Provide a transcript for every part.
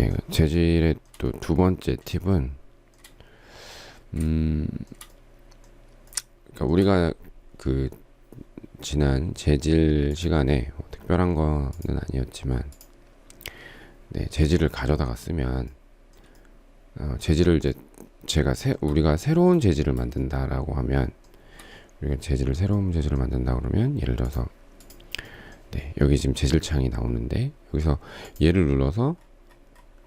네, 재질의 또 두 번째 팁은 음, 그러니까 우리가 그 지난 재질 시간에 뭐 특별한 거는 아니었지만 네, 재질을 가져다가 쓰면 어, 재질을 이제 제가 새, 우리가 새로운 재질을 만든다라고 하면 우리가 재질을 새로운 재질을 만든다 그러면 예를 들어서 네, 여기 지금 재질 창이 나오는데 여기서 얘를 눌러서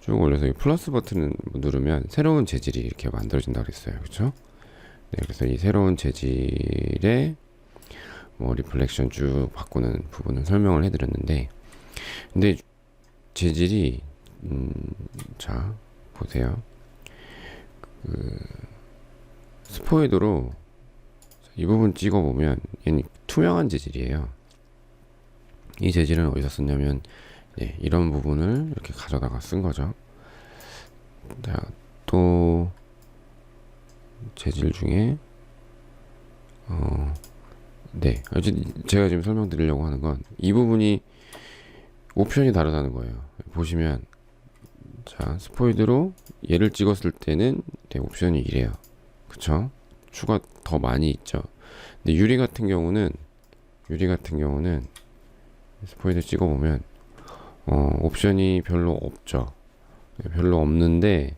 쭉 올려서 이 플러스 버튼을 누르면 새로운 재질이 이렇게 만들어진다 그랬어요. 그렇죠? 네, 그래서 이 새로운 재질의 뭐 리플렉션 쭉 바꾸는 부분을 설명을 해드렸는데 근데 재질이 음, 자 보세요. 그 스포이드로 이 부분 찍어 보면 얘는 투명한 재질이에요. 이 재질은 어디서 썼냐면 네, 이런 부분을 이렇게 가져다가 쓴 거죠. 자, 또 재질 중에 어, 네, 제가 지금 설명드리려고 하는 건 이 부분이 옵션이 다르다는 거예요. 보시면 자, 스포이드로 얘를 찍었을 때는 네, 옵션이 이래요. 그쵸? 추가 더 많이 있죠. 근데 유리 같은 경우는 유리 같은 경우는 스포이드 찍어보면 어, 옵션이 별로 없죠. 네, 별로 없는데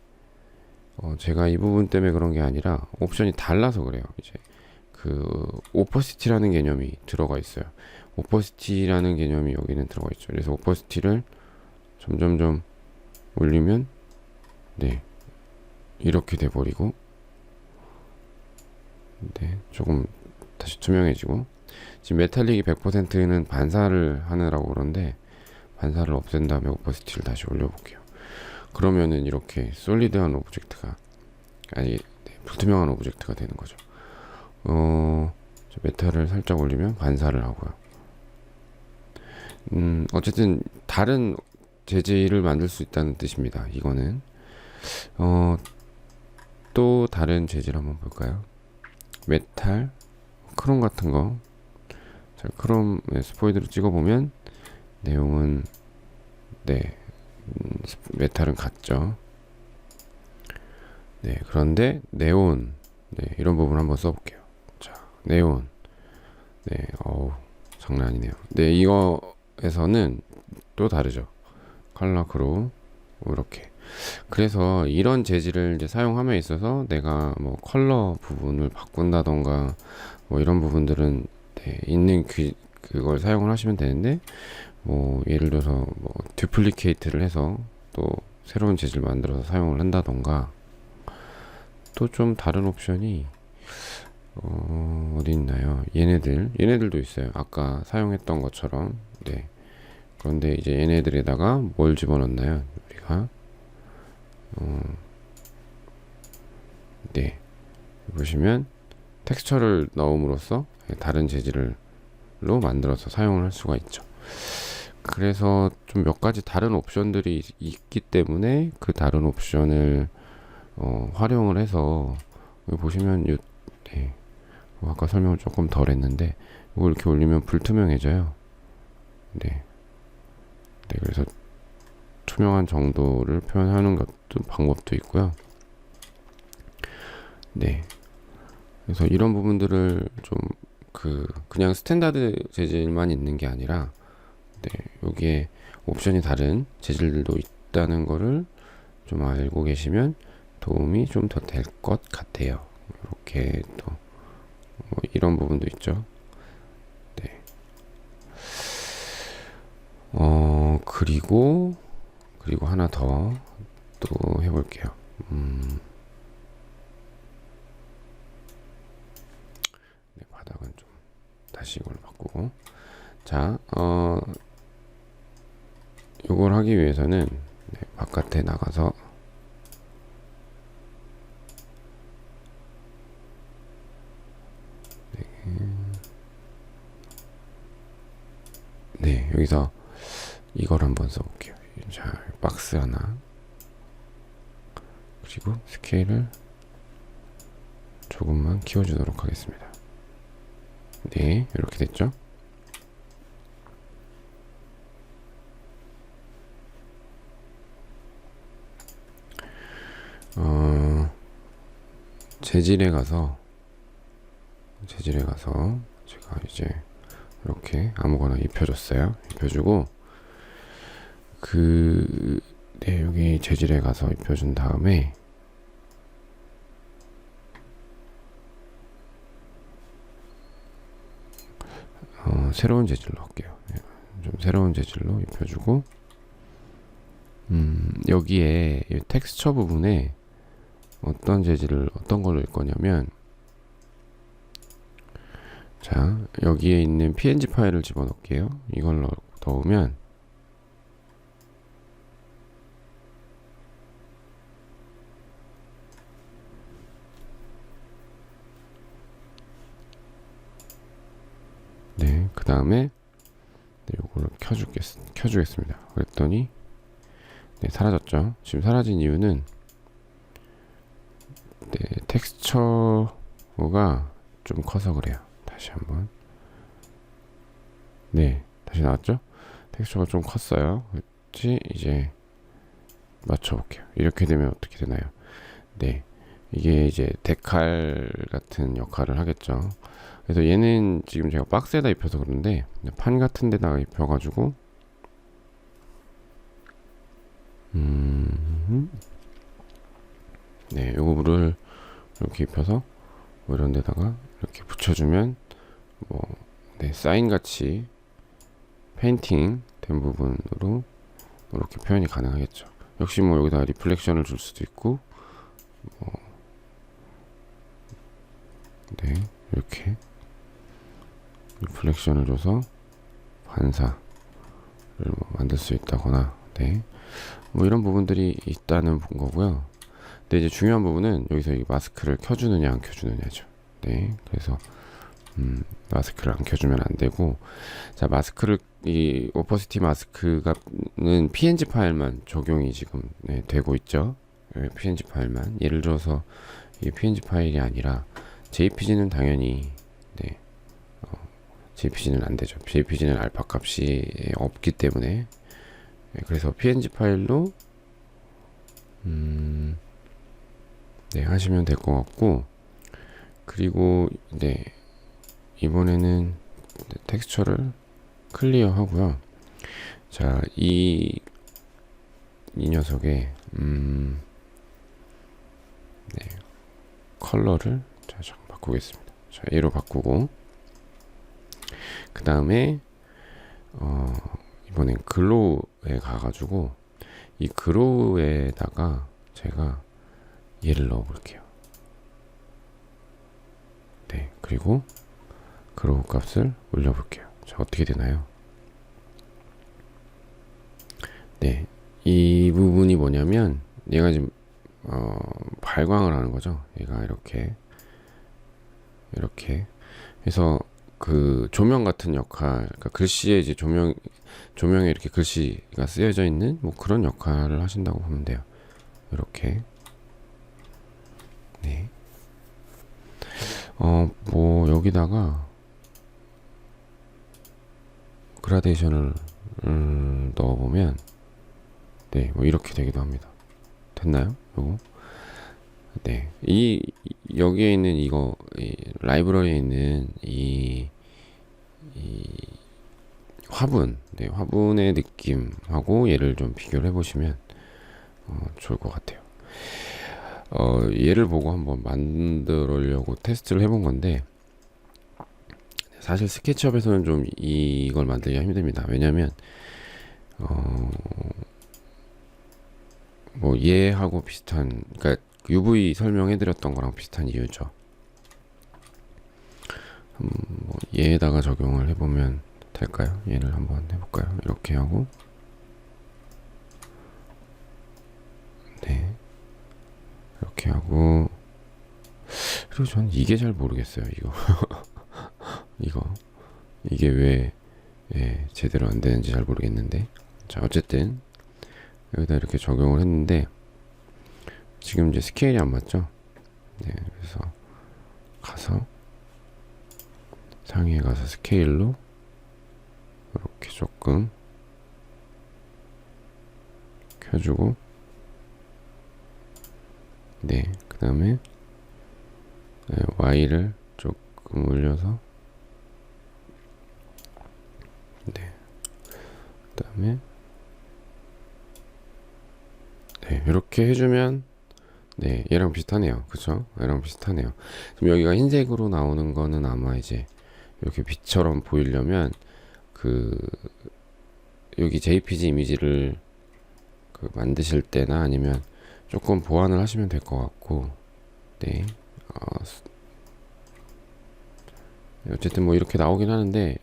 어, 제가 이 부분 때문에 그런 게 아니라 옵션이 달라서 그래요. 이제 그 오퍼시티라는 개념이 들어가 있어요. 오퍼시티라는 개념이 여기는 들어가 있죠. 그래서 오퍼시티를 점점점 올리면 네 이렇게 돼버리고 네 조금 다시 투명해지고 지금 메탈릭이 100%는 반사를 하느라고 그런데 반사를 없앤 다음에 오퍼시티를 다시 올려볼게요. 그러면은 이렇게 솔리드한 오브젝트가 아니 네, 불투명한 오브젝트가 되는 거죠. 어, 저 메탈을 살짝 올리면 반사를 하고요. 음, 어쨌든 다른 재질을 만들 수 있다는 뜻입니다. 이거는 어, 또 다른 재질 한번 볼까요? 메탈, 크롬 같은 거. 자, 크롬 네, 스포이드로 찍어 보면 내용은 네 음, 메탈은 같죠. 네 그런데 네온 네 이런 부분 한번 써볼게요. 자 네온 네 어우 장난 아니네요. 네 이거에서는 또 다르죠. 그로 이렇게 그래서 이런 재질을 이제 사용함에 있어서 내가 뭐 컬러 부분을 바꾼다던가 뭐 이런 부분들은 네, 있는 그, 그걸 사용을 하시면 되는데 뭐 예를 들어서 뭐 듀플리케이트를 해서 또 새로운 재질 만들어서 사용을 한다던가 또 좀 다른 옵션이 어, 어디 있나요? 얘네들 얘네들도 있어요. 아까 사용했던 것처럼 네. 그런데 이제 얘네들에다가 뭘 집어넣나요? 우리가 어, 네 보시면 텍스처를 넣음으로써 다른 재질로 만들어서 사용을 할 수가 있죠. 그래서 좀 몇 가지 다른 옵션들이 있- 있기 때문에 그 다른 옵션을 어, 활용을 해서 보시면 요, 네, 뭐 아까 설명을 조금 덜 했는데 이걸 이렇게 올리면 불투명해져요. 네. 네, 그래서 투명한 정도를 표현하는 것도 방법도 있고요. 네. 그래서 이런 부분들을 좀 그 그냥 스탠다드 재질만 있는 게 아니라 네, 여기에 옵션이 다른 재질들도 있다는 거를 좀 알고 계시면 도움이 좀 더 될 것 같아요. 이렇게 또 뭐 이런 부분도 있죠. 네. 어 그리고 그리고 하나 더 또 해볼게요. 음. 네, 바닥은 좀 다시 이걸 바꾸고 자, 어, 요걸 하기 위해서는 네, 바깥에 나가서 네, 여기서 이걸 한번 써볼게요. 자, 박스 하나 그리고 스케일을 조금만 키워주도록 하겠습니다. 네, 이렇게 됐죠? 재질에 가서 재질에 가서 제가 이제 이렇게 아무거나 입혀줬어요. 입혀주고 그 네, 여기 재질에 가서 입혀준 다음에 어, 새로운 재질로 할게요. 네, 좀 새로운 재질로 입혀주고 음, 여기에 이 텍스처 부분에 어떤 재질을 어떤 걸로 일 거냐면 자 여기에 있는 png 파일을 집어넣을게요. 이걸 넣, 넣으면 네, 그 다음에 네, 요거를 켜주겠, 켜주겠습니다. 그랬더니 네, 사라졌죠. 지금 사라진 이유는 네, 텍스처가 좀 커서 그래요. 다시 한번 네, 다시 나왔죠? 텍스처가 좀 컸어요. 그렇지? 이제 맞춰볼게요. 이렇게 되면 어떻게 되나요? 네, 이게 이제 데칼 같은 역할을 하겠죠. 그래서 얘는 지금 제가 박스에다 입혀서 그런데 판 같은 데다가 입혀가지고 음, 네, 요거를 이렇게 입혀서 뭐 이런 데다가 이렇게 붙여주면 뭐, 네, 사인 같이 페인팅 된 부분으로 이렇게 표현이 가능하겠죠. 역시 뭐 여기다 리플렉션을 줄 수도 있고, 뭐, 네, 이렇게 리플렉션을 줘서 반사를 뭐 만들 수 있다거나, 네. 뭐 이런 부분들이 있다는 본 거고요. 근데 이제 중요한 부분은 여기서 이 마스크를 켜주느냐 안 켜주느냐죠. 네, 그래서 음, 마스크를 안 켜주면 안 되고, 자 마스크를 이 오퍼시티 마스크가는 PNG 파일만 적용이 지금 네, 되고 있죠. 네, PNG 파일만. 예를 들어서 이 PNG 파일이 아니라 JPG는 당연히 네, 어, JPG는 안 되죠. JPG는 알파 값이 없기 때문에 네, 그래서 png 파일로 음, 네 하시면 될 것 같고 그리고 네 이번에는 네, 텍스처를 클리어 하고요. 자 이 이 녀석의 음, 네 컬러를 자 잠깐 바꾸겠습니다. 자 얘로 바꾸고 그 다음에 어 이번엔 글로우에 가가지고 이 글로우에다가 제가 얘를 넣어 볼게요. 네, 그리고 글로우 값을 올려 볼게요. 자, 어떻게 되나요? 네, 이 부분이 뭐냐면 얘가 지금 어, 발광을 하는 거죠. 얘가 이렇게 이렇게 해서 그 조명 같은 역할, 그러니까 글씨에 이제 조명 조명에 이렇게 글씨가 쓰여져 있는 뭐 그런 역할을 하신다고 보면 돼요. 이렇게 네. 어, 뭐 여기다가 그라데이션을 음, 넣어보면 네, 뭐 이렇게 되기도 합니다. 됐나요? 요거 네, 이 여기에 있는 이거 이 라이브러리에 있는 이, 이 화분, 네, 화분의 느낌하고 얘를 좀 비교를 해보시면 어, 좋을 것 같아요. 어, 얘를 보고 한번 만들려고 테스트를 해본 건데 사실 스케치업에서는 좀 이걸 만들기가 힘듭니다. 왜냐하면 어, 뭐 얘하고 비슷한, 그러니까 UV 설명해드렸던 거랑 비슷한 이유죠. 음, 뭐 얘에다가 적용을 해보면 될까요? 얘를 한번 해볼까요? 이렇게 하고 네 이렇게 하고. 그리고 전 이게 잘 모르겠어요 이거. 이거. 이게 왜 예, 제대로 안 되는지 잘 모르겠는데. 자 어쨌든 여기다 이렇게 적용을 했는데 지금 이제 스케일이 안 맞죠? 네, 그래서 가서 상위에 가서 스케일로 이렇게 조금 켜주고 네, 그 다음에 네, Y를 조금 올려서 네. 그 다음에 네, 이렇게 해주면 네, 얘랑 비슷하네요. 그쵸? 얘랑 비슷하네요. 지금 여기가 흰색으로 나오는 거는 아마 이제 이렇게 빛처럼 보이려면 그 여기 JPG 이미지를 그 만드실 때나 아니면 조금 보완을 하시면 될 것 같고 네 어, 스- 어쨌든 뭐 이렇게 나오긴 하는데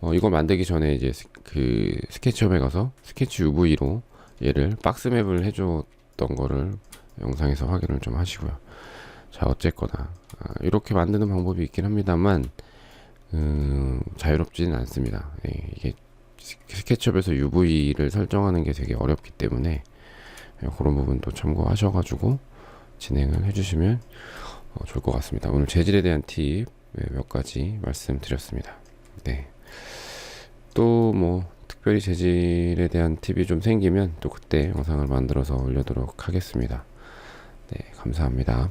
어, 이거 만들기 전에 이제 스, 그 스케치업에 가서 스케치 UV로 얘를 박스맵을 해줬던 거를 영상에서 확인을 좀 하시고요. 자 어쨌거나 아, 이렇게 만드는 방법이 있긴 합니다만 음, 자유롭지는 않습니다. 예, 이게 스- 스케치업에서 UV를 설정하는 게 되게 어렵기 때문에 예, 그런 부분도 참고하셔가지고 진행을 해주시면 어, 좋을 것 같습니다. 오늘 재질에 대한 팁 몇 가지 말씀드렸습니다. 네. 또 뭐 특별히 재질에 대한 팁이 좀 생기면 또 그때 영상을 만들어서 올려도록 하겠습니다. 네, 감사합니다.